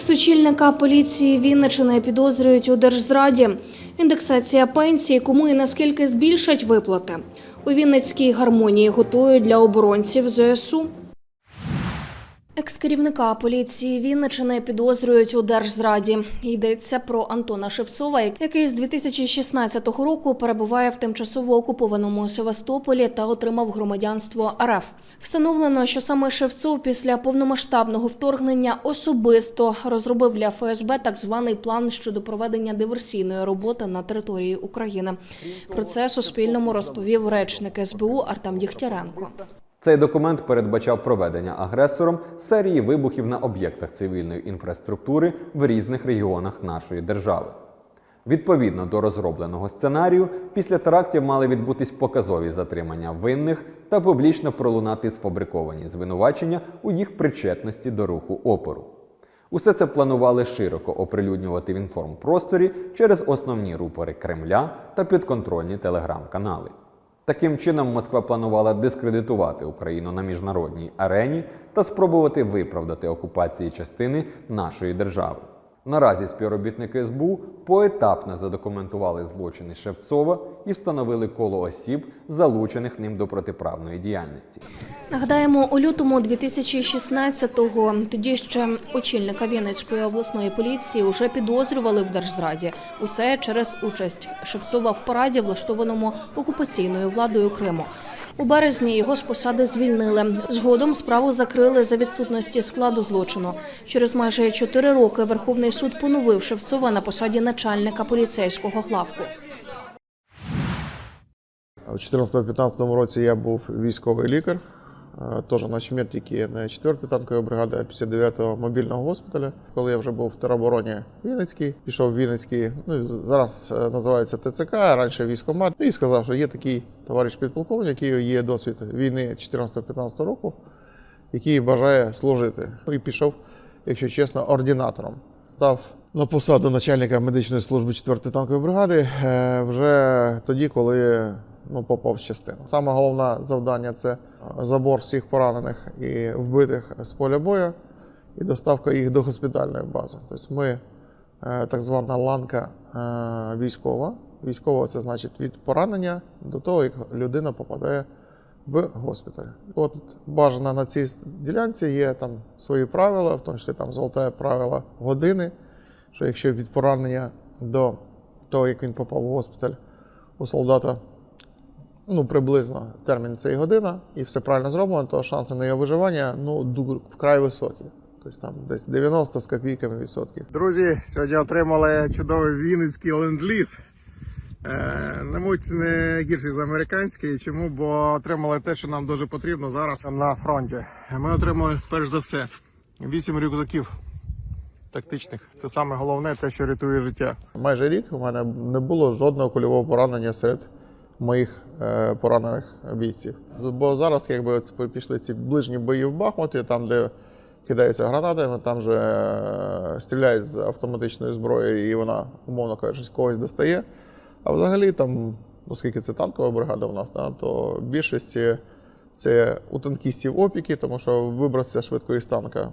Екс-очільника поліції Вінничини підозрюють у держзраді. Індексація пенсії, кому і наскільки збільшать виплати. У Вінницькій гармонії готують для оборонців ЗСУ. Екс-керівника поліції Вінничини підозрюють у держзраді. Йдеться про Антона Шевцова, який з 2016 року перебуває в тимчасово окупованому Севастополі та отримав громадянство РФ. Встановлено, що саме Шевцов після повномасштабного вторгнення особисто розробив для ФСБ так званий план щодо проведення диверсійної роботи на території України. Про це Суспільному розповів речник СБУ Артем Дігтяренко. Цей документ передбачав проведення агресором серії вибухів на об'єктах цивільної інфраструктури в різних регіонах нашої держави. Відповідно до розробленого сценарію, після терактів мали відбутись показові затримання винних та публічно пролунати сфабриковані звинувачення у їх причетності до руху опору. Усе це планували широко оприлюднювати в інформпросторі через основні рупори Кремля та підконтрольні телеграм-канали. Таким чином, Москва планувала дискредитувати Україну на міжнародній арені та спробувати виправдати окупації частини нашої держави. Наразі співробітники СБУ поетапно задокументували злочини Шевцова і встановили коло осіб, залучених ним до протиправної діяльності. Нагадаємо, у лютому 2016-го тоді ще очільника Вінницької обласної поліції уже підозрювали в держзраді. Усе через участь Шевцова в параді, влаштованому окупаційною владою Криму. У березні його з посади звільнили. Згодом справу закрили за відсутності складу злочину. Через майже чотири роки Верховний суд поновив Шевцова на посаді начальника поліцейського главку. У 2014-2015 році я був військовий лікар, теж начмір тільки не 4-ї танкової бригади, а 59-го мобільного госпіталя. Коли я вже був в теробороні Вінницький, пішов в Вінницький, ну зараз е, називається ТЦК, раніше військомат, і сказав, що є такий товариш підполковник, який є досвід війни 14-15 року, який бажає служити. Ну і пішов, якщо чесно, ординатором. Став на посаду начальника медичної служби 4-ї танкової бригади е, вже тоді, коли ну, попав в частину. Саме головне завдання це забор всіх поранених і вбитих з поля бою і доставка їх до госпітальної бази. Тобто ми е, так звана ланка е, військова. Військова це значить від поранення до того, як людина попадає в госпіталь. От бажано на цій ділянці є там свої правила, в тому числі там золоте правило години, що якщо від поранення до того, як він попав в госпіталь у солдата, ну приблизно термін це і година, і все правильно зроблено, то шанси на його виживання ну, вкрай високі. Тобто там десь 90 з копійками відсотків. Друзі, сьогодні отримали чудовий вінницький ленд-ліз. Е, на муть не гірший за американський. Чому? Бо отримали те, що нам дуже потрібно зараз на фронті. Ми отримали перш за все 8 рюкзаків тактичних. Це саме головне, те, що рятує життя. Майже рік у мене не було жодного кульового поранення серед моїх е, поранених бійців. Бо зараз, якби пішли ці ближні бої в Бахмуті, там, де кидаються гранатами, там же е, стріляють з автоматичної зброї, і вона, умовно кажучи, когось достає. А взагалі, там, оскільки це танкова бригада у нас, то в більшості це у танкістів опіки, тому що вибратися швидко із танка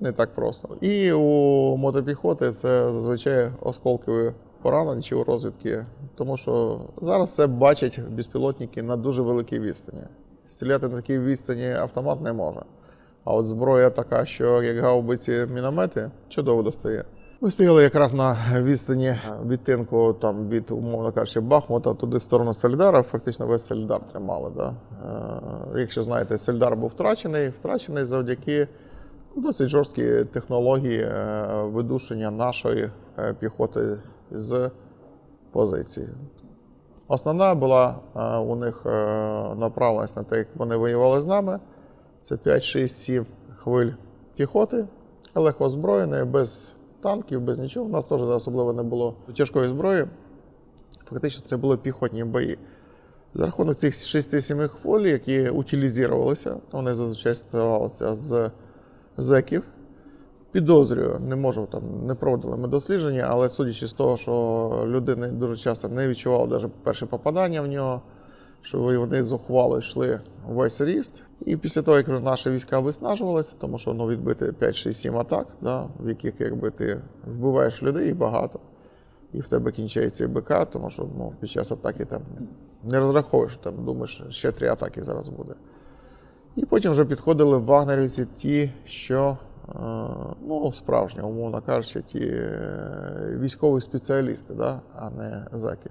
не так просто. І у мотопіхоти це зазвичай осколкові поранення чи у розвідки, тому що зараз це бачать безпілотники на дуже великій відстані. Стріляти на такій відстані автомат не може. А от зброя така, що як гаубиці міномети, чудово достає. Ми стояли якраз на відстані відтинку там, від, умовно кажучи, Бахмута туди в сторону Сельдара. Фактично весь Сельдар тримали. Да? Е, якщо знаєте, Сельдар був втрачений, втрачений завдяки досить жорсткій технології е, видушення нашої е, піхоти з позиції. Основна була е, у них е, направленість на те, як вони воювали з нами. Це 5, 6, 7 хвиль піхоти, легко озброєної, без танків, без нічого. У нас теж особливо не було тяжкої зброї. Фактично, це були піхотні бої. За рахунок цих 6-7 хвиль, які утилізувалися, вони зазвичай ставалися з зеків. Підозрюю, не можу там, не проводили ми дослідження, але судячи з того, що людини дуже часто не відчували навіть перше попадання в нього, що вони зухвало йшли весь ріст. І після того, як наші війська виснажувалися, тому що ну, відбити 5-6-7 атак, да, в яких якби, ти вбиваєш людей і багато, і в тебе кінчається БК, тому що ну, під час атаки там не розраховуєш, там думаєш, ще три атаки зараз буде. І потім вже підходили вагнерівці ті, що ну, справжні, умовно кажучи, ті е, військові спеціалісти, да, а не заки.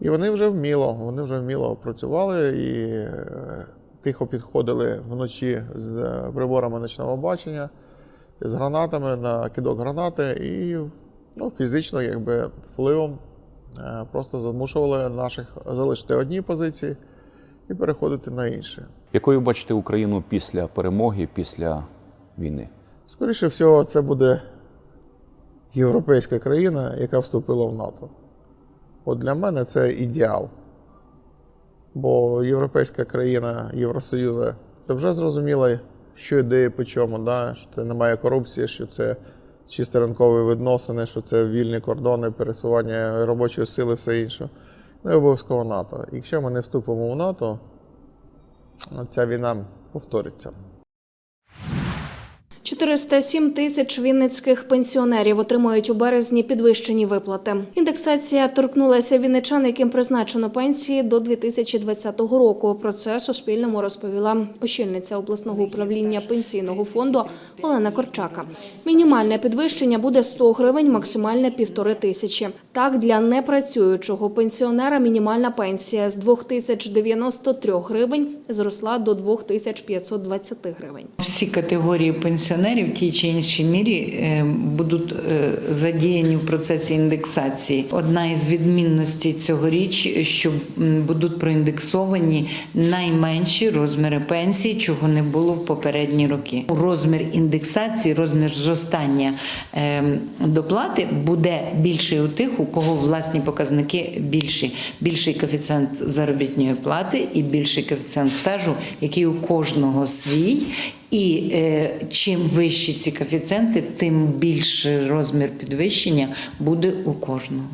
І вони вже вміло, вони вже вміло працювали і е, тихо підходили вночі з е, приборами ночного бачення, з гранатами на кидок гранати і ну, фізично, якби впливом е, просто змушували наших залишити одні позиції і переходити на інші. Якою бачите Україну після перемоги, після війни? Скоріше всього, це буде європейська країна, яка вступила в НАТО. От для мене це ідеал. Бо європейська країна Євросоюзу це вже зрозуміло, що йде по чому, да? що це немає корупції, що це чисто ринкові відносини, що це вільні кордони, пересування робочої сили, все інше. Ну і обов'язково НАТО. Якщо ми не вступимо в НАТО, ця війна повториться. 407 тисяч вінницьких пенсіонерів отримують у березні підвищені виплати. Індексація торкнулася вінничан, яким призначено пенсії до 2020 року. Про це Суспільному розповіла очільниця обласного управління пенсійного фонду Олена Корчака. Мінімальне підвищення буде 100 гривень, максимальне півтори тисячі. Так, для непрацюючого пенсіонера мінімальна пенсія з 2093 гривень зросла до 2520 гривень. Всі категорії пенсіонерів в тій чи іншій мірі е, будуть е, задіяні в процесі індексації. Одна із відмінностей цьогоріч, що будуть проіндексовані найменші розміри пенсій, чого не було в попередні роки. Розмір індексації, розмір зростання е, доплати буде більший у тих, у кого власні показники більші. Більший коефіцієнт заробітної плати і більший коефіцієнт стажу, який у кожного свій. І е, чим вищі ці коефіцієнти, тим більший розмір підвищення буде у кожного.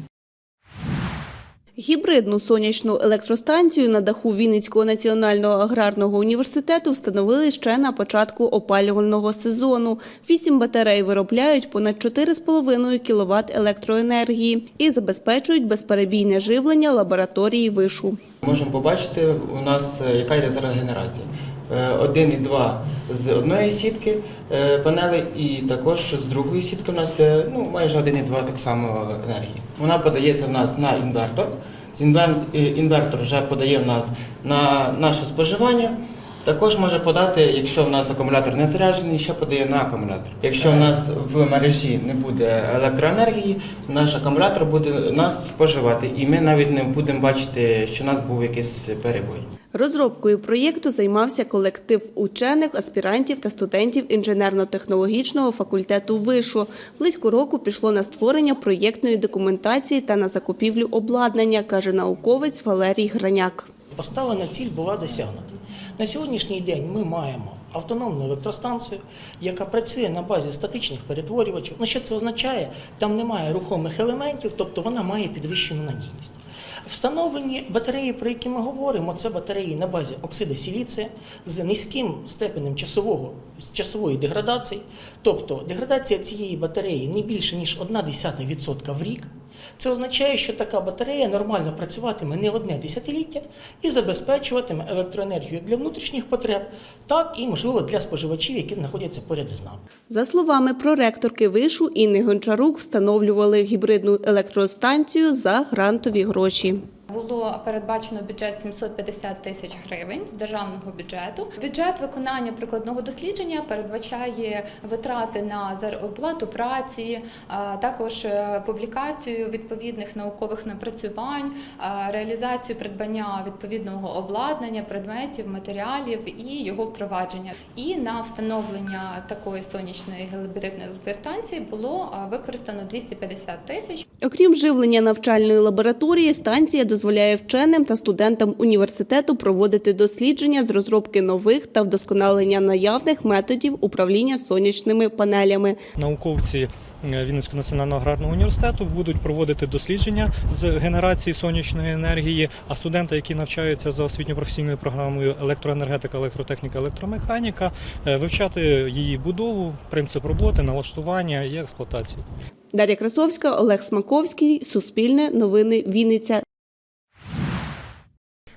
Гібридну сонячну електростанцію на даху Вінницького національного аграрного університету встановили ще на початку опалювального сезону. Вісім батарей виробляють понад 4,5 кВт електроенергії і забезпечують безперебійне живлення лабораторії вишу. Можемо побачити у нас, е, яка йде зараз генерація. Е, Один і два з одної сітки е, панели, і також з другої сітки у нас йде ну, майже 1,2 так само енергії. Вона подається в нас на інвертор. З е, Інвертор вже подає в нас на наше споживання. Також може подати, якщо в нас акумулятор не заряджений, ще подає на акумулятор. Якщо в нас в мережі не буде електроенергії, наш акумулятор буде нас споживати, і ми навіть не будемо бачити, що у нас був якийсь перебой. Розробкою проєкту займався колектив учених, аспірантів та студентів інженерно-технологічного факультету вишу. Близько року пішло на створення проєктної документації та на закупівлю обладнання, каже науковець Валерій Граняк. Поставлена ціль була досягнута. На сьогоднішній день ми маємо автономну електростанцію, яка працює на базі статичних перетворювачів. Ну, що це означає? Там немає рухомих елементів, тобто вона має підвищену надійність. Встановлені батареї, про які ми говоримо, це батареї на базі оксиду сіліція з низьким степенем часового, часової деградації. Тобто деградація цієї батареї не більше, ніж 1,1% в рік. Це означає, що така батарея нормально працюватиме не одне десятиліття і забезпечуватиме електроенергію для внутрішніх потреб, так і, можливо, для споживачів, які знаходяться поряд з нами. За словами проректорки вишу Інни Гончарук, встановлювали гібридну електростанцію за грантові гроші. Було передбачено бюджет 750 тисяч гривень з державного бюджету. Бюджет виконання прикладного дослідження передбачає витрати на зарплату праці, також е, публікацію відповідних наукових напрацювань, реалізацію придбання відповідного обладнання, предметів, матеріалів і його впровадження. І на встановлення такої сонячної гібридної електростанції було використано 250 тисяч. Окрім живлення навчальної лабораторії, станція дозволяє вченим та студентам університету проводити дослідження з розробки нових та вдосконалення наявних методів управління сонячними панелями. Науковці е, Вінницького національного аграрного університету будуть проводити дослідження з генерації сонячної енергії. А студенти, які навчаються за освітньо-професійною програмою електроенергетика, електротехніка, електромеханіка, е, вивчати її будову, принцип роботи, налаштування і експлуатації. Дар'я Красовська, Олег Смаковський, Суспільне, Новини, Вінниця.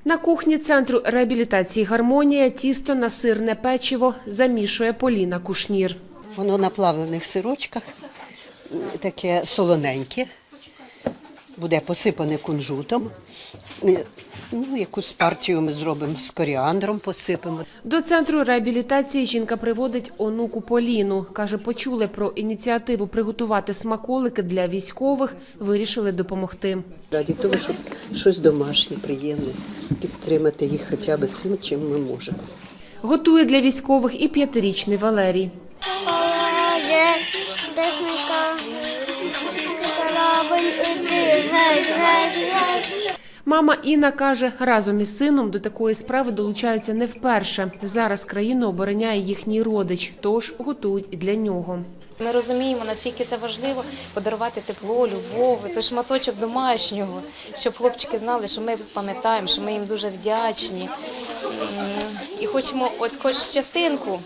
На кухні центру реабілітації гармонія тісто на сирне печиво замішує Поліна Кушнір. Воно на плавлених сирочках, таке солоненьке, буде посипане кунжутом. Е, Ну, якусь партію ми зробимо з коріандром, посипемо. До центру реабілітації жінка приводить онуку Поліну. Каже, почули про ініціативу приготувати смаколики для військових, вирішили допомогти. Раді того, щоб щось домашнє, приємне, підтримати їх хоча б цим, чим ми можемо. Готує для військових і п'ятирічний Валерій. Мама Інна каже, разом із сином до такої справи долучаються не вперше. Зараз країну обороняє їхній родич, тож готують для нього. Ми розуміємо, наскільки це важливо подарувати тепло, любов, той шматочок домашнього, щоб хлопчики знали, що ми пам'ятаємо, що ми їм дуже вдячні. І хочемо, от хоч частинку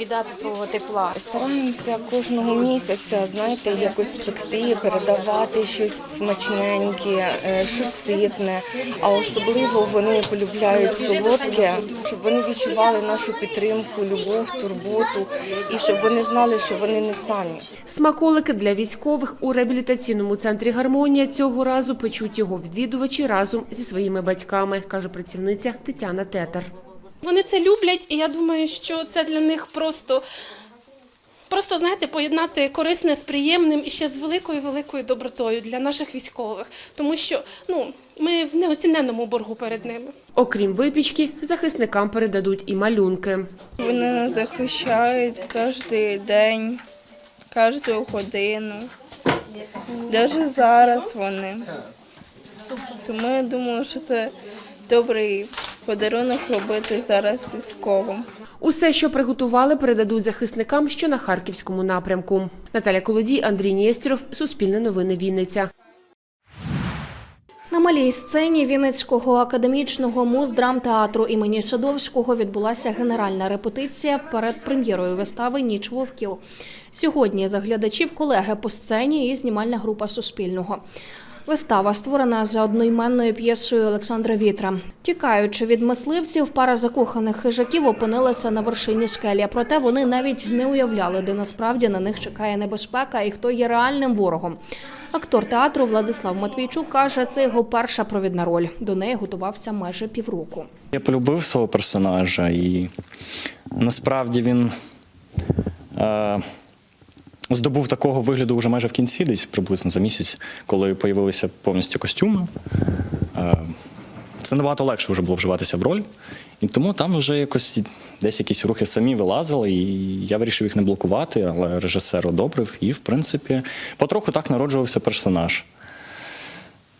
віддати того тепла. Стараємося кожного місяця, знаєте, якось пекти, передавати щось смачненьке, е, щось ситне. А особливо вони полюбляють солодке, щоб вони відчували нашу підтримку, любов, турботу і щоб вони знали, що вони не самі. Смаколики для військових у реабілітаційному центрі Гармонія цього разу печуть його відвідувачі разом зі своїми батьками, каже працівниця Тетяна Тетер. Вони це люблять, і я думаю, що це для них просто, просто знаєте, поєднати корисне з приємним і ще з великою великою добротою для наших військових, тому що ну ми в неоціненному боргу перед ними. Окрім випічки, захисникам передадуть і малюнки. Вони нас захищають кожен день, кожну годину. Навіть зараз вони. Тому я думаю, що це добрий подарунок робити зараз військовим. Усе, що приготували, передадуть захисникам, що на харківському напрямку. Наталя Колодій, Андрій Нєстєров, Суспільне новини Вінниця. На малій сцені Вінницького академічного муздрамтеатру імені Садовського відбулася генеральна репетиція перед прем'єрою вистави Ніч вовків. Сьогодні за глядачів колеги по сцені і знімальна група Суспільного. Вистава створена за одноіменною п'єсою Олександра Вітра. Тікаючи від мисливців, пара закоханих хижаків опинилася на вершині скелі. Проте вони навіть не уявляли, де насправді на них чекає небезпека і хто є реальним ворогом. Актор театру Владислав Матвійчук каже, це його перша провідна роль. До неї готувався майже півроку. Я полюбив свого персонажа, і насправді він е, здобув такого вигляду вже майже в кінці, десь приблизно за місяць, коли появилися повністю костюми. Е, це набагато легше вже було вживатися в роль. І тому там вже якось десь якісь рухи самі вилазили, і я вирішив їх не блокувати, але режисер одобрив. І, в принципі, потроху так народжувався персонаж.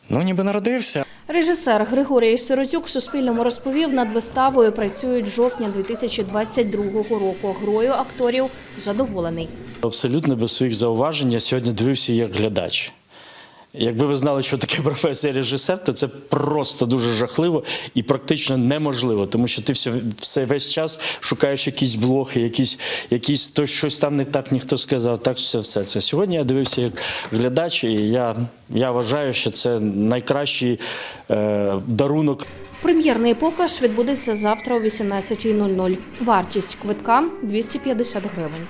Ну, ніби народився. Режисер Григорій Сиротюк Суспільному розповів, над виставою працюють жовтня 2022 року. Грою акторів задоволений. Абсолютно без своїх зауважень я сьогодні дивився як глядач. Якби ви знали, що таке професія режисер, то це просто дуже жахливо і практично неможливо, тому що ти все, все весь час шукаєш якісь блоги, якісь, якісь то щось там не так ніхто сказав. Так все, все це. Сьогодні я дивився як глядач, і я, я вважаю, що це найкращий е, дарунок Прем'єрний показ відбудеться завтра о 18.00. Вартість квитка 250 гривень.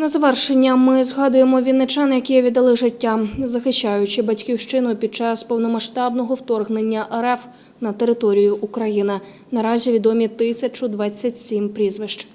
На завершення ми згадуємо вінничан, які віддали життя, захищаючи батьківщину під час повномасштабного вторгнення РФ на територію України. Наразі відомі 1027 прізвищ.